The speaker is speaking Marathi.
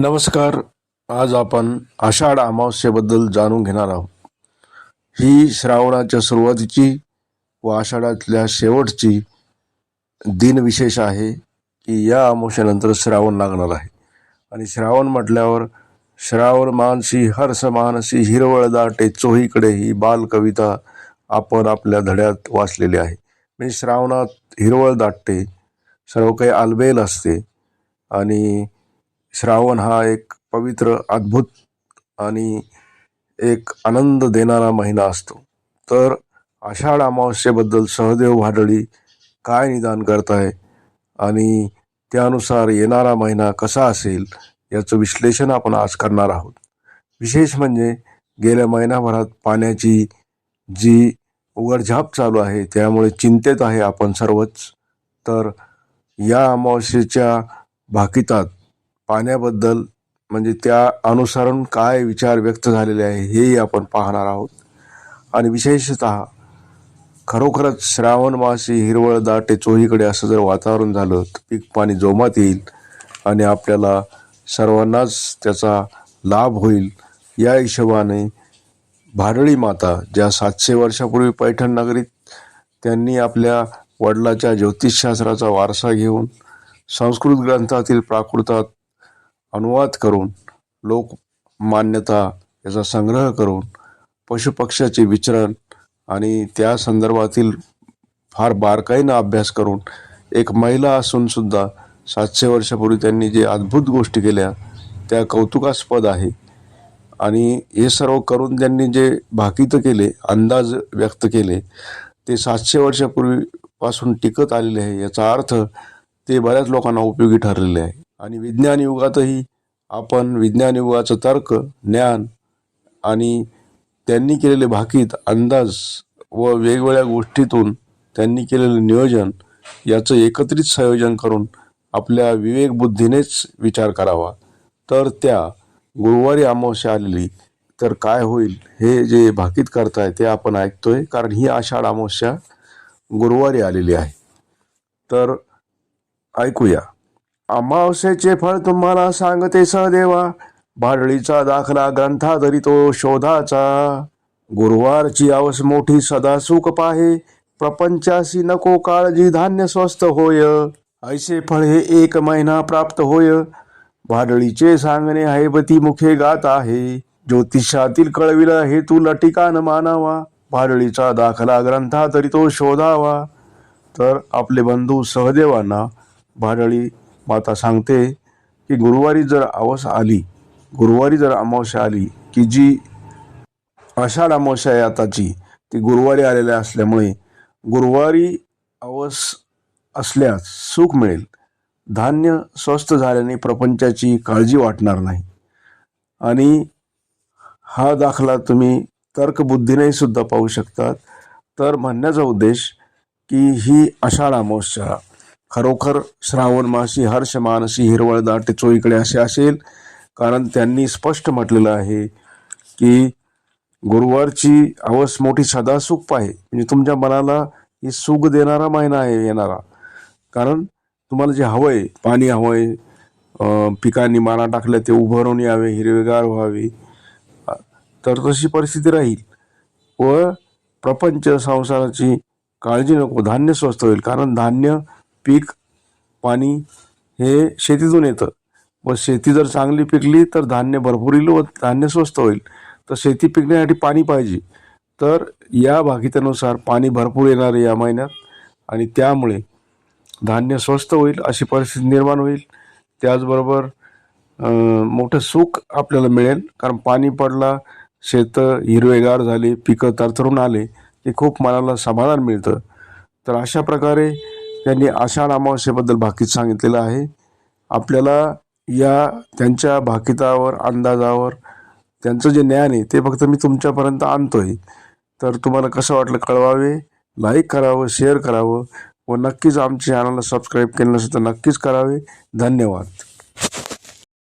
नमस्कार. आज आपण आषाढ अमावस्येबद्दल जाणून घेणार आहोत. ही श्रावणाच्या सुरुवातीची व आषाढातल्या शेवटची दिनविशेष आहे की या अमावस्येनंतर श्रावण लागणार आहे. आणि श्रावण म्हटल्यावर श्रावण मानसी हर्ष मानसी हिरवळ दाटे चोहीकडे ही बालकविता आपण आपल्या धड्यात वाचलेली आहे. म्हणजे श्रावणात हिरवळ दाटते सर्व काही आलबेल असते आणि श्रावण हा एक पवित्र अद्भुत आणि एक आनंद देणारा महिना असतो. तर आषाढ अमावस्येबद्दल सहदेव भाडळी काय निदान करत आहे आणि त्यानुसार येणारा महिना कसा असेल? याचं विश्लेषण आपण आज करणार आहोत. विशेष म्हणजे गेल्या महिनाभरात पाण्याची जी उघडझाप चालू आहे त्यामुळे चिंतेत आहे आपण सर्वच. तर या अमावस्येच्या भाकितात पाण्याबद्दल म्हणजे त्या अनुसरून काय विचार व्यक्त झालेले आहे हेही आपण पाहणार आहोत. आणि विशेषत खरोखरच श्रावण मासी हिरवळ दाटे चोहीकडे असं जर वातावरण झालं तर पीक पाणी जोमात येईल आणि आपल्याला सर्वांनाच त्याचा लाभ होईल. या हिशोबाने भारळी माता ज्या सातशे वर्षापूर्वी पैठण नगरीत त्यांनी आपल्या वडिलाच्या ज्योतिषशास्त्राचा वारसा घेऊन संस्कृत ग्रंथातील प्राकृतात अनुवाद करून लोक मान्यता याचा संग्रह करून पशुपक्ष्याचे विचरण आणि त्या संदर्भातील फार बारकाईनं अभ्यास करून एक महिला असूनसुद्धा सातशे वर्षापूर्वी त्यांनी जे अद्भुत गोष्टी केल्या त्या कौतुकास्पद आहे. आणि हे सर्व करून त्यांनी जे भाकित केले अंदाज व्यक्त केले ते सातशे वर्षापूर्वीपासून टिकत आलेले आहे याचा अर्थ ते बऱ्याच लोकांना उपयोगी ठरलेले आहे. आणि विज्ञान युगातही आपण विज्ञान युगाचं तर्क ज्ञान आणि त्यांनी केलेले भाकीत अंदाज व वेगवेगळ्या गोष्टीतून त्यांनी केलेलं नियोजन याचं एकत्रित संयोजन करून आपल्या विवेकबुद्धीनेच विचार करावा. तर त्या गुरुवारी अमावस्या आलेली तर काय होईल हे जे भाकीत करताय ते आपण ऐकतोय कारण ही आषाढ अमावस्या गुरुवारी आलेली आहे. तर ऐकूया. अमावस्येचे फळ तुम्हाला सांगते सहदेवा. भाडळीचा दाखला ग्रंथाधरी तो शोधाचा. गुरुवारची आवस मोठी सदा सुख पाहे. प्रपंचासी नको काळजी धान्य स्वस्त होय. ऐसे फळ हे एक महिना प्राप्त होय. भाडळीचे सांगणे हैबती मुखे गात आहे. ज्योतिषातील कळविला हेतू लटिकान मानावा. भाडळीचा दाखला ग्रंथा तरी तो शोधावा. तर आपले बंधू सहदेवांना भाडळी माता सांगते की गुरुवारी जर अवस आली गुरुवारी जर अमावस्या आली की जी आषाढ अमावस्या आहे आताची ती गुरुवारी आलेल्या असल्यामुळे गुरुवारी अवस असल्यास सुख मिळेल. धान्य स्वस्त झाल्याने प्रपंचाची काळजी वाटणार नाही. आणि हा दाखला तुम्ही तर्कबुद्धीनेही सुद्धा पाहू शकतात. तर म्हणण्याचा उद्देश की ही आषाढ अमावस्या खरोखर श्रावण मासी हर्ष मानसी हिरवळ दाटे चोईकडे असे असेल. कारण त्यांनी स्पष्ट म्हटलेलं आहे की गुरुवारची अवस मोठी सदा सुख आहे म्हणजे तुमच्या मनाला ही सुख देणारा महिना आहे येणारा. कारण तुम्हाला जे हवंय पाणी हवंय आहे पिकांनी माना टाकल्या ते उभं यावे हिरवेगार व्हावे. तर तशी परिस्थिती राहील. व प्रपंच संसाराची काळजी नको धान्य स्वस्त होईल. कारण धान्य पीक पाणी हे शेतीतून येतं. व शेती जर चांगली पिकली तर धान्य भरपूर येईल व धान्य स्वस्त होईल. तर शेती पिकण्यासाठी पाणी पाहिजे. तर या भागित्यानुसार पाणी भरपूर येणार आहे या महिन्यात आणि त्यामुळे धान्य स्वस्त होईल अशी परिस्थिती निर्माण होईल. त्याचबरोबर मोठं सुख आपल्याला मिळेल. कारण पाणी पडला शेतं हिरवेगार झाले पिकं तरतरून आले की खूप मनाला समाधान मिळतं. तर अशा प्रकारे त्यांनी आषाढ अमावस्येबद्दल भाकीत सांगितलेलं आहे. आपल्याला या त्यांच्या भाकितावर अंदाजावर त्यांचं जे ज्ञान आहे ते फक्त मी तुमच्यापर्यंत आणतोय. तर तुम्हाला कसं वाटलं कळवावे? लाईक करावं शेअर करावं व नक्कीच आमच्या चॅनलला सबस्क्राईब केलं नसेल तर नक्कीच करावे. धन्यवाद.